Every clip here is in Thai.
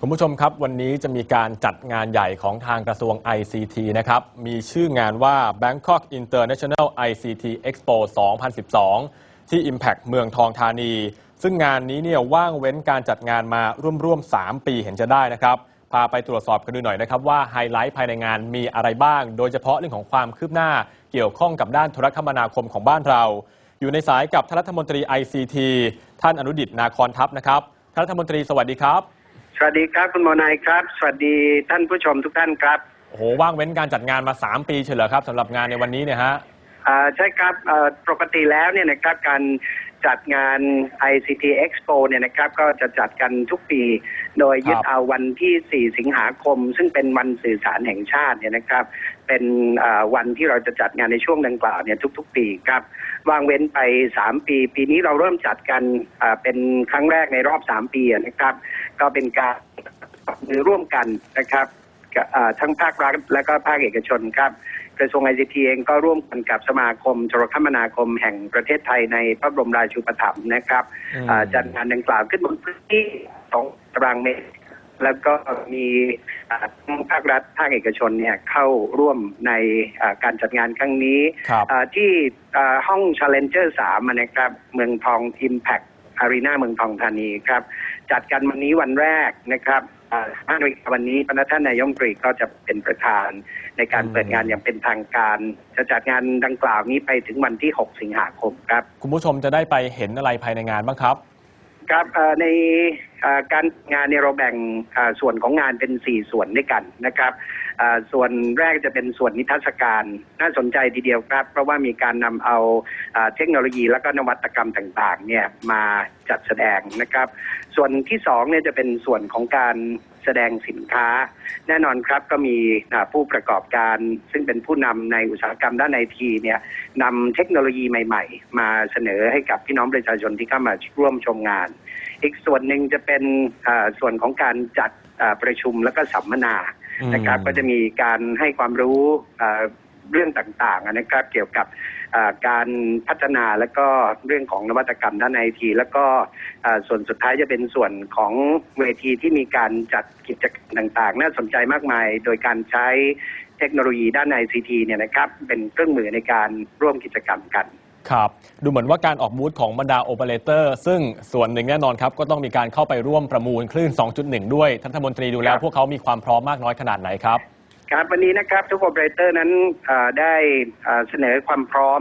คุณผู้ชมครับวันนี้จะมีการจัดงานใหญ่ของทางกระทรวง ICT นะครับ มีชื่องานว่า Bangkok International ICT Expo 2012 ที่ Impact เมืองทองธานี ซึ่งงานนี้เนี่ยว่างเว้นการจัดงานมาร่วมๆ 3 ปีเห็นจะได้นะครับ พาไปตรวจสอบกันดูหน่อยนะครับว่าไฮไลท์ภายในงานมีอะไรบ้าง โดยเฉพาะเรื่องของความคืบหน้าเกี่ยวข้องกับด้านโทรคมนาคมของบ้านเรา อยู่ในสายกับท่านรัฐมนตรี ICT ท่านอนุดิตนาคอนทัพนะครับท่านรัฐมนตรีสวัสดีครับ สวัสดีครับคุณโมนายครับ สวัสดีท่านผู้ชมทุกท่านครับโอ้โหว่างเว้นการจัดงานมา 3 ปีเฉลยครับสำหรับงานในวันนี้เนี่ยฮะ อ่าใช่ครับเอ่อปกติแล้วเนี่ยนะครับการ จัดงาน ICT Expo เนี่ยนะครับ ก็จะจัดกันทุกปี โดยยึดครับเอาวันที่ 4 สิงหาคม ซึ่งเป็นวันสื่อสารแห่งชาติเนี่ยนะครับ เป็นอ่าวันที่เราจะจัดงานในช่วงดังกล่าวเนี่ยทุก ๆ ปีครับวางเว้นไป 3 ปี ปีนี้เราเริ่มจัดกันอ่าเป็นครั้งแรกในรอบ 3 ปีอะนะครับ ก็เป็นการมือร่วมกันนะครับกับอ่าทั้งภาครัฐและก็ภาคเอกชนครับ กระทรวงไอซีทีเองก็ร่วมกันกับสมาคมโทรคมนาคมแห่งประเทศไทยในพระบรมราชูปถัมภ์นะครับอืมอ่าจัดงานดังกล่าวขึ้นบนพื้นที่สองตารางเมตรแล้วก็มีอ่าทั้งภาครัฐภาคเอกชนเนี่ยเข้าร่วมในอ่าการจัดงานครั้งนี้ครับอ่าที่อ่าห้อง Challenger 3อะนะครับ เมืองทอง Impact Arena เมืองทองธานีครับ จัดกันวันนี้วันแรกนะครับอ่า ห้านาฬิกาวันนี้พระท่านนายกรัฐมนตรีก็จะเป็นประธานในการอืมเปิดงานอย่างเป็นทางการ จะจัดงานดังกล่าวนี้ไปถึงวันที่ 6 สิงหาคมครับ คุณผู้ชมจะได้ไปเห็นอะไรภายในงานบ้างครับ ครับเอ่อในเอ่อการงานเนี่ยเราแบ่งเอ่อส่วนของงานเป็น 4 ส่วนด้วยกันนะครับเอ่อ ส่วนแรกจะเป็นส่วนนิทรรศการ น่าสนใจทีเดียวครับ เพราะว่ามีการนำเอาเอ่อเทคโนโลยีและก็นวัตกรรมต่างๆเนี่ยมาจัดแสดงนะครับ ส่วนที่สองเนี่ยจะเป็นส่วนของการแสดงสินค้า แน่นอนครับก็มีผู้ประกอบการซึ่งเป็นผู้นำในอุตสาหกรรมด้านไอทีเนี่ยนำเทคโนโลยีใหม่ ๆ มาเสนอให้กับพี่น้องประชาชนที่เข้ามาร่วมชมงาน อีกส่วนหนึ่งจะเป็นส่วนของการจัดประชุมแล้วก็สัมมนา นะครับก็จะมีการให้ความรู้เรื่องต่างๆนะครับเกี่ยวกับการพัฒนาแล้วก็เรื่องของนวัตกรรมด้านไอที แล้วก็ส่วนสุดท้ายจะเป็นส่วนของเวทีที่มีการจัดกิจกรรมต่างๆ น่าสนใจมากมาย โดยการใช้เทคโนโลยีด้านไอซีทีเนี่ยนะครับเป็นเครื่องมือในการร่วมกิจกรรมกัน ครับดูเหมือนว่าการออกบูธของบรรดาโอเปอเรเตอร์ซึ่งส่วนหนึ่งแน่นอนครับ ก็ต้องมีการเข้าไปร่วมประมูลคลื่น 2.1 ด้วยท่านรัฐมนตรีดูแลครับ พวกเขามีความพร้อมมากน้อยขนาดไหนครับ ครับวันนี้นะครับทุกโอเปอเรเตอร์นั้นเอ่อได้เอ่อเสนอความพร้อม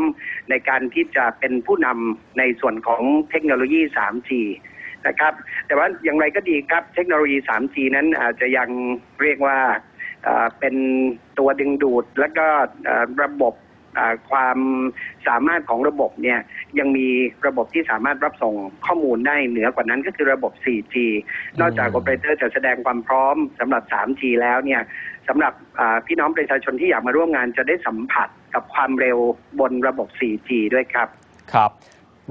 ในการที่จะเป็นผู้นำในส่วนของเทคโนโลยี 3G นะครับแต่ว่าอย่างไรก็ดีครับเทคโนโลยี 3G นั้นอาจจะยังเรียกว่าเอ่อเป็นตัวดึงดูด และก็เอ่อระบบเอ่อ ความสามารถของระบบเนี่ยยังมีระบบที่สามารถรับส่งข้อมูลได้เหนือกว่านั้นก็คือระบบ 4G นอกจากอืมโอเปอเรเตอร์จะแสดงความพร้อมสำหรับ 3G แล้วเนี่ยสำหรับอ่าพี่น้องประชาชนที่อยากมาร่วมงานจะได้สัมผัสกับความเร็วบนระบบ 4G ด้วยครับครับ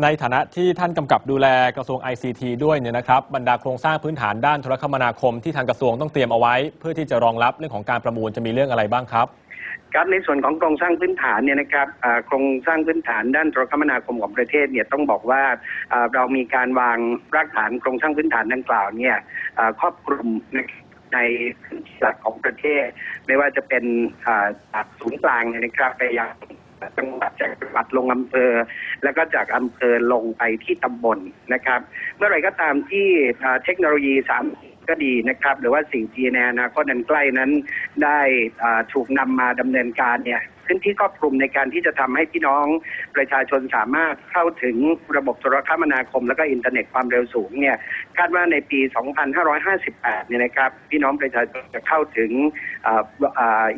ในฐานะที่ท่านกำกับดูแลกระทรวง ICT ด้วยเนี่ยนะครับบรรดาโครงสร้างพื้นฐานด้านโทรคมนาคมที่ทางกระทรวงต้องเตรียมเอาไว้ เพื่อที่จะรองรับเรื่องของการประมูลจะมีเรื่องอะไรบ้างครับ ครับในส่วนของโครงสร้างพื้นฐานเนี่ยนะครับโครงสร้างพื้นฐานด้านโทรคมนาคมของประเทศเนี่ยต้องบอกว่าเรามีการวางรากฐานโครงสร้างพื้นฐานดังกล่าวเนี่ยครอบคลุมในหลักของประเทศ ไม่ว่าจะเป็นจากศูนย์กลางนะครับไปยังจังหวัดจากจังหวัดลงอำเภอ แล้วก็จากอำเภอลงไปที่ตำบลนะครับ เมื่อไรก็ตามที่เทคโนโลยี3 ก็ดีนะครับ หรือว่าสิ่งที่ในอนาคตอันใกล้นั้นได้ถูกนำมาดำเนินการเนี่ยพื้นที่ครอบคลุมในการที่จะทำให้พี่น้องประชาชนสามารถเข้าถึงระบบโทรคมนาคม แล้วก็อินเทอร์เน็ตความเร็วสูงเนี่ยคาดว่าในปี 2558 เนี่ยนะครับพี่น้องประชาชนจะเข้าถึงอ,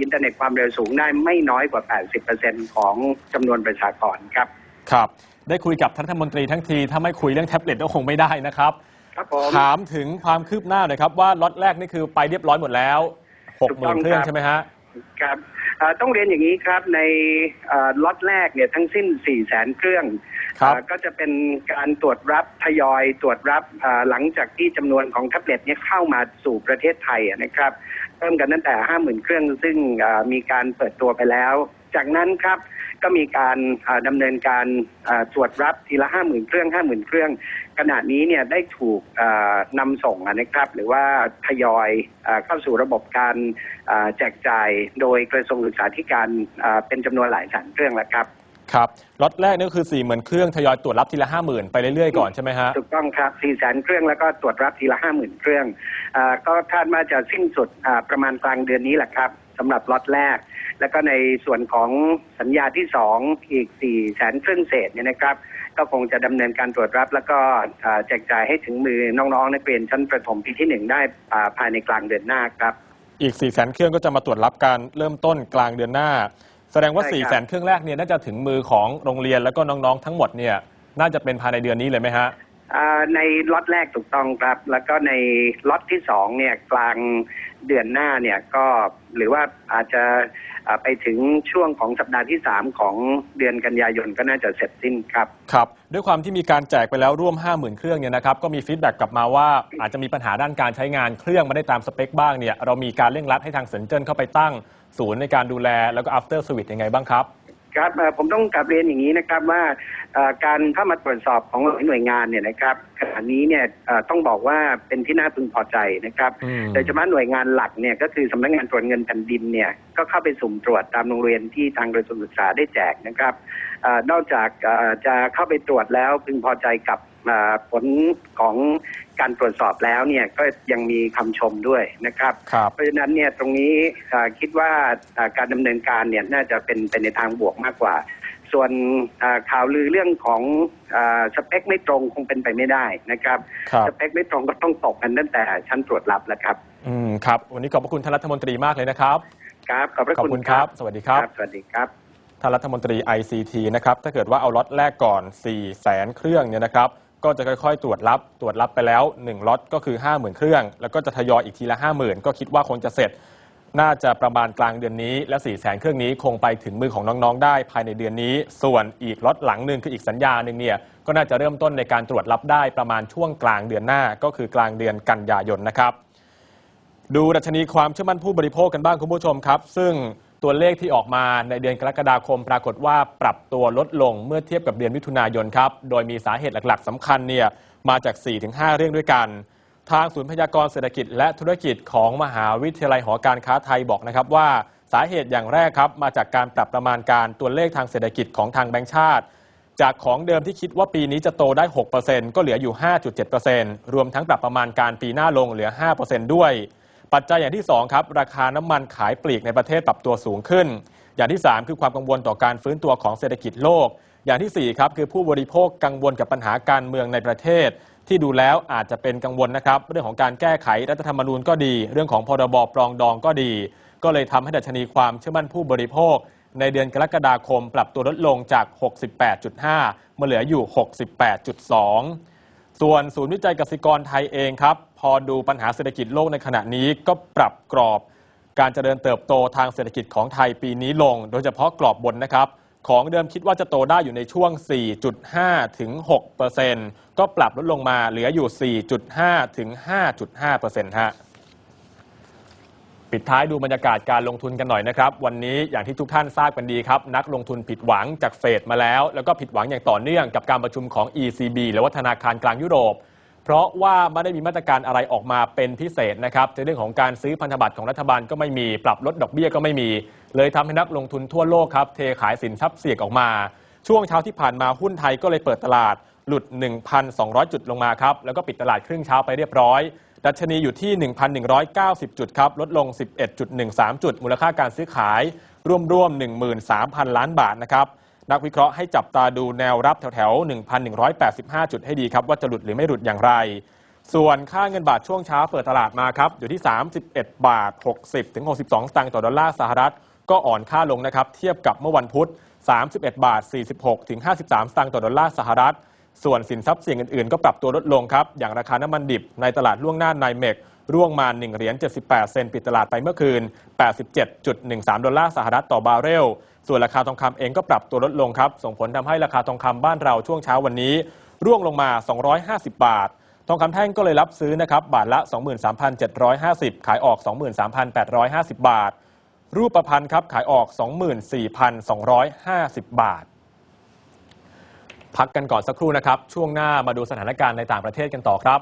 อินเทอร์เน็ตความเร็วสูงได้ไม่น้อยกว่า 80%ของจำนวนประชากรครับ ครับ ได้คุยกับท่านรัฐมนตรีทั้งที ถ้าไม่คุยเรื่องแท็บเล็ตก็คงไม่ได้นะครับ ครับผมถามถึงความคืบหน้าหน่อยครับว่าล็อตแรกนี่คือไปเรียบร้อยหมดแล้วหกถูกหต้มื่อนงเครื่องครับใช่ไหมฮะครับเอ่อต้องเรียนอย่างนี้ครับในเอ่อล็อตแรกเนี่ยทั้งสิ้น4 0 0แสนเครื่องครับเอ่อก็จะเป็นการตรวจรับทยอยตรวจรับเอ่อหลังจากที่จำนวนของแท็บเล็ตเนี่ยเข้ามาสู่ประเทศไทยอะนะครับ เริ่มกันตั้งแต่ 50,000 เครื่องซึ่งเอ่อมีการเปิดตัวไปแล้ว จากนั้นครับก็มีการเอ่อดำเนินการเอ่อตรวจรับทีละ 50,000 เครื่อง 50,000 เครื่อง ขณะนี้เนี่ยได้ถูกเอ่อนำส่งนะครับ หรือว่าทยอยเออเข้าสู่ระบบการเอ่อแจกจ่ายโดยกระทรวงศึกษาธิการเอ่อเป็นจำนวนหลายแสนเครื่องแล้วครับครับล็อตแรกนี่ก็คือ4 0,000เครื่องทยอยตรวจรับทีละ50,000ไปเรื่อยๆก่อนใช่ไหมฮะถูกต้องครับ4แสนเครื่องแล้วก็ตรวจรับทีละ50,000เครื่องเออก็คาดว่าจะสิ้นสุดอ่าประมาณกลางเดือนนี้แหละครับสำหรับล็อตแรก แล้วก็ในส่วนของสัญญาที่ 2 อีก4แสนเครื่องเศษเนี่ยนะครับ ก็คงจะดำเนินการตรวจรับ แล้วก็อ่าแจกจ่ายให้ถึงมือน้องๆนักเรียนชั้นประถมปีที่หนึ่งได้อ่าภายในกลางเดือนหน้าครับ อีก4 0 0 0 0 0เครื่องก็จะมาตรวจรับการเริ่มต้นกลางเดือนหน้า แสดงว่าใช่4 0 0ครับ0 0 0เครื่องแรกเนี่ยน่าจะถึงมือของโรงเรียนแล้วก็น้องๆทั้งหมดเนี่ยน่าจะเป็นภายในเดือนนี้เลยไหมฮะอ่าในล็อตแรกถูกต้องครับ แล้วก็ในล็อตที่สองเนี่ยกลาง เดือนหน้าเนี่ยก็หรือว่าอาจจะไปถึงช่วงของสัปดาห์ที่สามของเดือนกันยายนก็น่าจะเสร็จสิ้นครับครับด้วยความที่มีการแจกไปแล้วร่วม 50,000 เครื่องเนี่ยนะครับก็มีฟีดแบ็กกลับมาว่าอาจจะมีปัญหาด้านการใช้งานเครื่องไม่ได้ตามสเปคบ้างเนี่ยเรามีการเร่งรัดให้ทางเซนเจอร์เข้าไปตั้งศูนย์ในการดูแลแล้วก็ after service ยังไงบ้างครับ ครับเอ่อผมต้องกลับเรียนอย่างนี้นะครับว่าเอ่อการเข้ามาตรวจสอบของหลายหน่วยงานเนี่ยนะครับขณะนี้เนี่ยเอ่อต้องบอกว่าเป็นที่น่าพึงพอใจนะครับอืมโดยเฉพาะหน่วยงานหลักเนี่ยก็คือสำนักงานตรวจเงินแผ่นดินเนี่ยก็เข้าไปสุ่มตรวจตามโรงเรียนที่ทางกระทรวงศึกษาได้แจกนะครับเออนอกจากเอ่อจะเข้าไปตรวจแล้วพึงพอใจกับเอ่อ ผลของการตรวจสอบแล้วเนี่ยก็ยังมีคำชมด้วยนะครับครับ เพราะฉะนั้นเนี่ยตรงนี้เอ่อคิดว่าเอ่อการดำเนินการเนี่ยน่าจะเป็นเป็นในทางบวกมากกว่า ส่วนเอ่อข่าวลือเรื่องของเออสเปคไม่ตรงคงเป็นไปไม่ได้นะครับครับสเปคไม่ตรงก็ต้องตกกันตั้งแต่ชั้นตรวจรับแล้วครับ อืมครับ วันนี้ขอบพระคุณท่านรัฐมนตรีมากเลยนะครับ ครับขอบพระขอบคุณคุณครับ สวัสดีครับ สวัสดีครับท่านรัฐมนตรี ICT นะครับถ้าเกิดว่าเอาล็อตแรกก่อน 4 0 0แสนเครื่องเนี่ยนะครับ ก็จะค่อยๆ ตรวจรับตรวจรับไปแล้ว1ล็อตก็คือ 50,000 เครื่อง แล้วก็จะทยอยอีกทีละ 50,000 ก็คิดว่าคงจะเสร็จ น่าจะประมาณกลางเดือนนี้ และ4 0 0แสนเครื่องนี้คงไปถึงมือของน้องๆ ได้ภายในเดือนนี้ ส่วนอีกล็อตหลังหนึ่งคืออีกสัญญาหนึ่งเนี่ยก็น่าจะเริ่มต้นในการตรวจรับได้ประมาณช่วงกลางเดือนหน้าก็คือกลางเดือนกันยายนนะครับ ดูดัชนีความเชื่อมั่นผู้บริโภคกันบ้างคุณผู้ชมครับ ซึ่ง ตัวเลขที่ออกมาในเดือนกรกฎาคมปรากฏว่าปรับตัวลดลงเมื่อเทียบกับเดือนมิถุนายนครับ โดยมีสาเหตุหลักๆสำคัญเนี่ยมาจาก 4-5 เรื่องด้วยกัน ทางศูนย์พยากรณ์เศรษฐกิจและธุรกิจของมหาวิทยาลัยหอการค้าไทยบอกนะครับว่าสาเหตุอย่างแรกครับมาจากการปรับประมาณการตัวเลขทางเศรษฐกิจของทางแบงก์ชาติ จากของเดิมที่คิดว่าปีนี้จะโตได้ 6%ก็เหลืออยู่ 5.7%รวมทั้งปรับประมาณการปีหน้าลงเหลือ 5%ด้วย ปัจจัยอย่างที่ 2 ครับ ราคาน้ำมันขายปลีกในประเทศปรับตัวสูงขึ้น อย่างที่ 3 คือความกังวลต่อการฟื้นตัวของเศรษฐกิจโลก อย่างทีสี่4ครับคือผู้บริโภคกังวลกับปัญหาการเมืองในประเทศ ที่ดูแล้วอาจจะเป็นกังวลนะครับ เรื่องของการแก้ไขรัฐธรรมนูญก็ดี เรื่องของพรบปรองดองก็ดี ก็เลยทำให้ดัชนีความเชื่อมั่นผู้บริโภค ในเดือนกรกฎาคม ปรับตัวลดลงจาก 68.5 มาเหลืออยู่ 68.2ส่วนศูนย์วิจัยกสิกรไทยเองครับ พอดูปัญหาเศรษฐกิจโลกในขณะนี้ก็ปรับกรอบ การเจริญเติบโตทางเศรษฐกิจของไทยปีนี้ลง โดยเฉพาะกรอบบนนะครับ ของเดิมคิดว่าจะโตได้อยู่ในช่วง 4.5 ถึง 6%ก็ปรับลดลงมาเหลืออยู่ 4.5 ถึง 5.5%ฮะปิดท้ายดูบรรยากาศการลงทุนกันหน่อยนะครับ วันนี้อย่างที่ทุกท่านทราบกันดีครับ นักลงทุนผิดหวังจากเฟดมาแล้ว แล้วก็ผิดหวังอย่างต่อเนื่องกับการประชุมของ ECB หรือว่าธนาคารกลางยุโรป เพราะว่าไม่ได้มีมาตรการอะไรออกมาเป็นพิเศษนะครับในเรื่องของการซื้อพันธบัตรของรัฐบาลก็ไม่มีปรับลดดอกเบี้ยก็ไม่มี เลยทำให้นักลงทุนทั่วโลกครับเทขายสินทรัพย์เสี่ยงออกมา ช่วงเช้าที่ผ่านมาหุ้นไทยก็เลยเปิดตลาดหลุด 1,200 จุดลงมาครับแล้วก็ปิดตลาดครึ่งเช้าไปเรียบร้อยดัชนีอยู่ที่ 1,190 จุดครับลดลง 11.13 จุด มูลค่าการซื้อขายร่วมๆ 13,000 ล้านบาทนะครับ นักวิเคราะห์ให้จับตาดูแนวรับแถวๆ 1,185 จุดให้ดีครับ ว่าจะหลุดหรือไม่หลุดอย่างไร ส่วนค่าเงินบาทช่วงเช้าเปิดตลาดมาครับ อยู่ที่ 31 บาท 60 ถึง 62 สตางค์ต่อดอลลาร์สหรัฐ ก็อ่อนค่าลงนะครับ เทียบกับเมื่อวันพุธ 31 บาท 46 ถึง 53 สตางค์ต่อดอลลาร์สหรัฐ ส่วนสินทรัพย์เสี่ยงอื่นๆ ก็ปรับตัวลดลงครับ อย่างราคาน้ำมันดิบในตลาดล่วงหน้าไนเมกร่วงมา 1 เหรียญ 78 เซนต์ปิดตลาดไปเมื่อคืน 87.13 ดอลลาร์สหรัฐต่อบาร์เรล ส่วนราคาทองคำเองก็ปรับตัวลดลงครับ ส่งผลทำให้ราคาทองคำบ้านเราช่วงเช้าวันนี้ ร่วงลงมา 250 บาท ทองคำแท่งก็เลยรับซื้อนะครับบาทละ 23,750 ขายออก 23,850 บาท รูปประพันธ์ครับขายออก 24,250 บาท พักกันก่อนสักครู่นะครับ ช่วงหน้ามาดูสถานการณ์ในต่างประเทศกันต่อครับ